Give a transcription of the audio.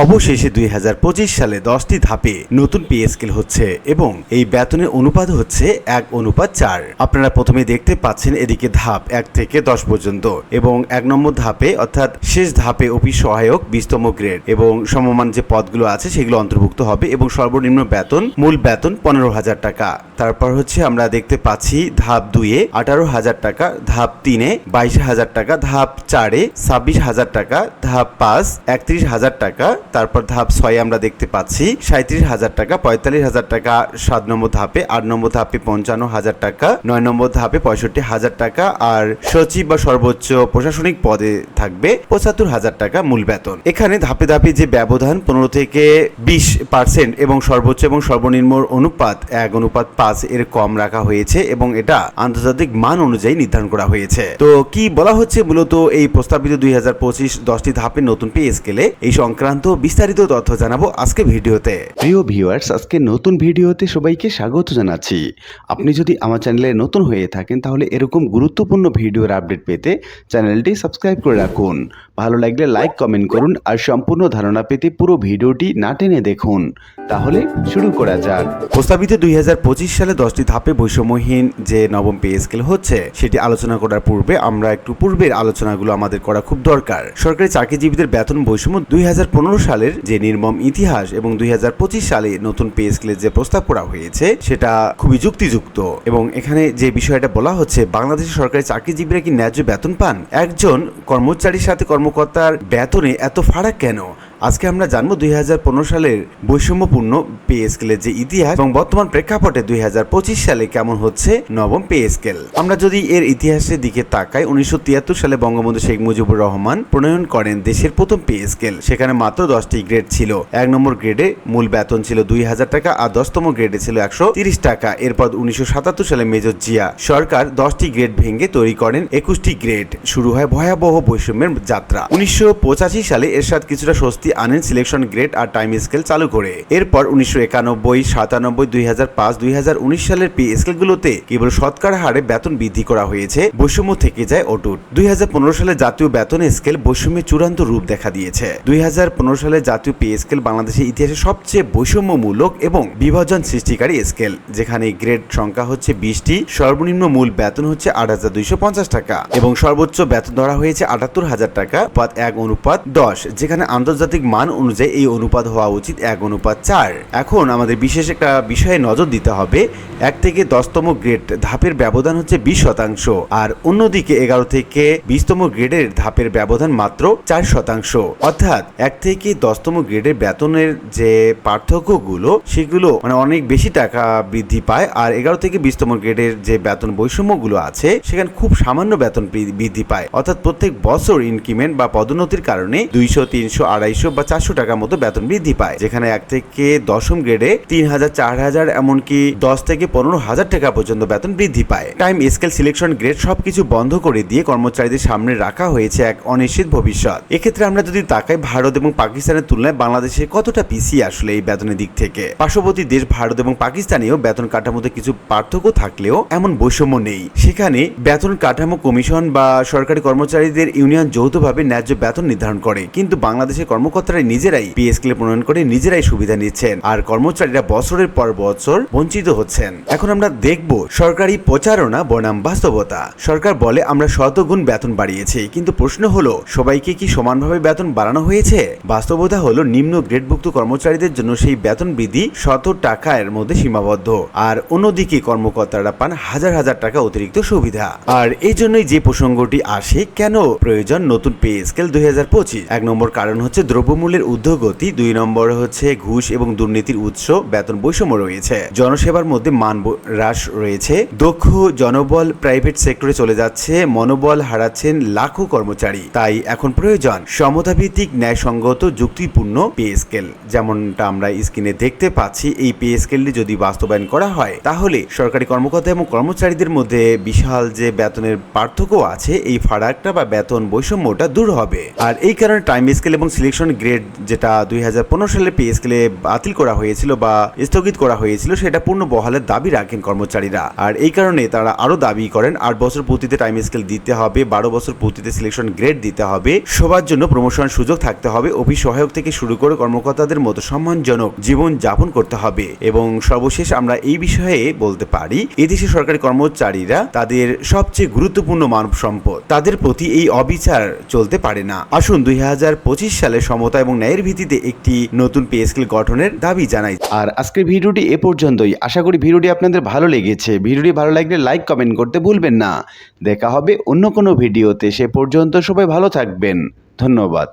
অবশেষে দুই হাজার পঁচিশ সালে দশটি ধাপে নতুন পে স্কেল হচ্ছে এবং এই বেতনের অনুপাত হচ্ছে এক অনুপাত চার। আপনারা প্রথমে দেখতে পাচ্ছেন এদিকে ধাপ এক থেকে দশ পর্যন্ত এবং এক নম্বর ধাপে অর্থাৎ শেষ ধাপে অফিস সহায়ক বিশতম গ্রেড এবং সমমান যে পদগুলো আছে সেগুলো অন্তর্ভুক্ত হবে এবং সর্বনিম্ন বেতন, মূল বেতন পনেরো হাজার টাকা। তারপর হচ্ছে আমরা দেখতে পাচ্ছি ধাপ দুইয়ে আঠারো হাজার টাকা, ধাপ তিনে বাইশ হাজার টাকা, ধাপ চারে ছাব্বিশ হাজার টাকা, ধাপ পাঁচ একত্রিশ হাজার টাকা তারপর ধাপ ছয়ে আমরা দেখতে পাচ্ছি সাঁত্রিশ হাজার টাকা, পঁয়তাল্লিশ হাজার টাকা, সাত নম্বর ধাপে, আট নম্বর ধাপে পঞ্চান্ন হাজার টাকা, নয় নম্বর ধাপে পঁয়ষট্টি হাজার টাকা, আর সচিব বা সর্বোচ্চ প্রশাসনিক পদে থাকবে পঁচাত্তর হাজার টাকা মূল বেতন। এখানে ধাপে ধাপে যে ব্যবধান, পনেরো থেকে বিশ পার্সেন্ট এবং সর্বোচ্চ এবং সর্বনিম্ন অনুপাত এক, অনুপাত পাঁচ এর কম রাখা হয়েছে এবং এটা আন্তর্জাতিক মান অনুযায়ী নির্ধারণ করা হয়েছে। তো কি বলা হচ্ছে? মূলত এই প্রস্তাবিত দুই হাজার পঁচিশ দশটি ধাপের নতুন পে স্কেলে এই সংক্রান্ত বিস্তারিত তথ্য জানাব আজকে ভিডিওতে। প্রিয় ভিউয়ার্স আজকে নতুন ভিডিওতে সবাইকে স্বাগত জানাচ্ছি। আপনি যদি আমার চ্যানেলে নতুন হয়ে থাকেন তাহলে এরকম গুরুত্বপূর্ণ ভিডিওর আপডেট পেতে চ্যানেলটি সাবস্ক্রাইব করে রাখুন। ভালো লাগলে লাইক কমেন্ট করুন আর সম্পূর্ণ ধারণা পেতে পুরো ভিডিওটি না টেনে দেখুন। তাহলে শুরু করা যাক। প্রস্তাবিত দুই হাজার পঁচিশ সালে দশটি ধাপে বৈষম্যহীন যে নবম পে স্কেল হচ্ছে সেটি আলোচনা করার পূর্বে আমরা একটু পূর্বের আলোচনাগুলো আমাদের করা খুব দরকার। সরকারি চাকরিজীবীদের বেতন বৈষম্য দুই হাজার পনেরো সালের যে নির্মম ইতিহাস এবং দুই হাজার পঁচিশ সালে নতুন পে স্কেলের যে প্রস্তাব করা হয়েছে, সেটা খুবই যুক্তিযুক্ত এবং এখানে যে বিষয়টা বলা হচ্ছে বাংলাদেশের সরকারি চাকরিজীবীরা কি ন্যায্য বেতন পান? একজন কর্মচারীর সাথে কর্মকর্তার বেতনে এত ফারাক কেন? আজকে আমরা জানব দুই হাজার পনেরো সালের বৈষম্যপূর্ণ পে স্কেলের যে ইতিহাস এবং বর্তমান প্রেক্ষাপটে দুই হাজার পঁচিশ সালে কেমন হচ্ছে নবম পে স্কেল। আমরা যদি এর ইতিহাসের দিকে তাকাই, উনিশশো তিয়াত্তর সালে বঙ্গবন্ধু শেখ মুজিবুর রহমান প্রণয়ন করেন দেশের প্রথম পে স্কেল, সেখানে মাত্র দশটি গ্রেড ছিল। এক নম্বর গ্রেডে মূল বেতন ছিল দুই হাজার টাকা আর দশতম গ্রেডে ছিল একশো তিরিশ টাকা। এরপর উনিশশো সাতাত্তর সালে মেজর জিয়া সরকার দশটি গ্রেড ভেঙে তৈরি করেন একুশটি গ্রেড। শুরু হয় ভয়াবহ বৈষম্যের যাত্রা। উনিশশো পঁচাশি সালে এরশাদ কিছুটা স্বস্তি আনেন সিলেকশন গ্রেড আর টাইম স্কেল চালু করে। এরপর উনিশশো একানব্বই, সাতানব্বই, দুই হাজার পাঁচ, দুই হাজার উনিশ সালের পে স্কেলগুলোতে কেবল শতকরা হারে বেতন বৃদ্ধি করা হয়েছে, বৈষম্য থেকে যায় অটুট। দুই হাজার পনেরো সালে জাতীয় বেতন স্কেল বৈষম্যের চূড়ান্ত রূপ দেখা দিয়েছে। দুই হাজার পনেরো সালে জাতীয় পে স্কেল বাংলাদেশের ইতিহাসে সবচেয়ে বৈষম্যমূলক এবং বিভাজন সৃষ্টিকারী স্কেল যেখানে গ্রেড সংখ্যা হচ্ছে বিশটি, সর্বনিম্ন মূল বেতন হচ্ছে আট হাজার দুইশো পঞ্চাশ টাকা এবং সর্বোচ্চ বেতন ধরা হয়েছে আটাত্তর হাজার টাকা অনুপাত এক অনুপাত দশ, যেখানে আন্তর্জাতিক মান অনুযায়ী এই অনুপাত হওয়া উচিত এক অনুপাত চার। এখন আমাদের বিশেষ একটা বিষয়ে নজর দিতে হবে। এক থেকে দশতম গ্রেড ধাপের ব্যবধান হচ্ছে বিশ শতাংশ, আর অন্যদিকে এগারো থেকে বিশতম গ্রেডের ধাপের ব্যবধান মাত্র চার শতাংশ। অর্থাৎ এক থেকে দশতম গ্রেডের বেতনের যে পার্থক্যগুলো, সেগুলো মানে অনেক বেশি টাকা বৃদ্ধি পায়, আর এগারো থেকে বিশতম গ্রেডের যে বেতন বৈষম্যগুলো আছে, সেখানে খুব সামান্য বেতন বৃদ্ধি পায়। অর্থাৎ প্রত্যেক বছর ইনক্রিমেন্ট বা পদোন্নতির কারণে দুইশো, তিনশো, আড়াইশো বা চারশো টাকার মতো বেতন বৃদ্ধি পায়, যেখানে এক থেকে দশম গ্রেডে তিন হাজার, চার হাজার, এমনকি দশ থেকে পনেরো হাজার টাকা পর্যন্ত বেতন বৃদ্ধি পায়। টাইম স্কেল সিলেকশন গ্রেড সবকিছু বন্ধ করে দিয়ে কর্মচারীদের সামনে রাখা হয়েছে এক অনিশ্চিত ভবিষ্যৎ। এক্ষেত্রে আমরা যদি তাকাই, ভারত এবং পাকিস্তানের তুলনায় বাংলাদেশে কতটা পিছিয়ে আসলে এই বেতনের দিক থেকে? পার্শ্ববর্তী দেশ ভারত এবং পাকিস্তানেও বেতন কাঠামোতে কিছু পার্থক্য থাকলেও এমন বৈষম্য নেই। সেখানে বেতন কাঠামো কমিশন বা সরকারি কর্মচারীদের ইউনিয়ন যৌথভাবে ন্যায্য বেতন নির্ধারণ করে, কিন্তু বাংলাদেশের কর্মকর্তারা নিজেরাই পি স্কেল প্রণয়ন করে নিজেরাই সুবিধা নিচ্ছেন। আর কর্মচারীরা বছরের পর বছর বঞ্চিত হচ্ছেন। এখন আমরা দেখব সরকারি প্রচারণা বনাম বাস্তবতা। সরকার বলে, আমরা শতগুণ বেতন বাড়িয়েছি। কিন্তু প্রশ্ন হলো, সবাইকে কি সমানভাবে বেতন বাড়ানো হয়েছে? বাস্তবতা হলো, নিম্ন গ্রেডভুক্ত কর্মচারীদের জন্য সেই বেতন বৃদ্ধি শত টাকার মধ্যে সীমাবদ্ধ। আর অন্যদিকে কর্মকর্তারা পান হাজার হাজার টাকা অতিরিক্ত সুবিধা। আর এই জন্যই যে প্রসঙ্গটি আসে, কেন প্রয়োজন নতুন পে স্কেল দুই এক নম্বর কারণ হচ্ছে দ্রব্যমূল্যের ঊর্ধ্বগতি, দুই নম্বর হচ্ছে ঘুষ এবং দুর্নীতির উৎস, বেতন বৈষম্য রয়েছে। জনসেবার মধ্যে মান হ্রাস রয়েছে। দক্ষ জনবল প্রাইভেট সেক্টরে চলে যাচ্ছে, মনোবল হারাচ্ছেন লাখো কর্মচারী। তাই এখন প্রয়োজন সমতাভিত্তিক ন্যায়সঙ্গত, যুক্তিপূর্ণ পে স্কেল। যেমনটা আমরা স্ক্রিনে দেখতে পাচ্ছি, এই পে স্কেলটি যদি বাস্তবায়ন করা হয়, তাহলে সরকারি কর্মকর্তা এবং কর্মচারীদের মধ্যে বিশাল যে বেতনের পার্থক্য আছে, এই ফারাকটা বা বেতন বৈষম্যটা দূর হবে। আর এই কারণে টাইম স্কেল এবং সিলেকশন গ্রেড যেটা দুই হাজার পনেরো সালে পে স্কেলে বাতিল করা হয়েছিল বা স্থগিত করা হয়েছিল, সেটা পূর্ণ বহালের দাবি রাখেন কর্মচারীরা। আর এই কারণে তারা আরও দাবি করেন, আট বছর পূর্তিতে টাইম স্কেল দিতে হবে, বারো বছর পূর্তিতে সিলেকশন গ্রেড দিতে হবে, সবার জন্য প্রমোশন সুযোগ থাকতে হবে, অফিস সহায়ক থেকে শুরু করে কর্মকর্তাদের মতো সম্মানজনক জীবন যাপন করতে হবে। এবং সর্বশেষ আমরা এই বিষয়ে বলতে পারি, এদেশে সরকারি কর্মচারীরা তাদের সবচেয়ে গুরুত্বপূর্ণ মানব সম্পদ, তাদের প্রতি এই অবিচার চলতে পারে না। আসুন দুই হাজার পঁচিশ সালে সমতা এবং ন্যায়ের ভিত্তিতে একটি নতুন পে স্কেল গঠনের দাবি জানাই। আর আজকের ভিডিওটি এ পর্যন্তই। আশা করি ভিডিওটি আপনাদের ভালো লেগেছে। ভিডিওটি ভালো লাগলে লাইক, কমেন্ট করতে ভুলবেন না। দেখা হবে অন্য কোনো ভিডিওতে। সে পর্যন্ত সবাই ভালো থাকবেন। ধন্যবাদ।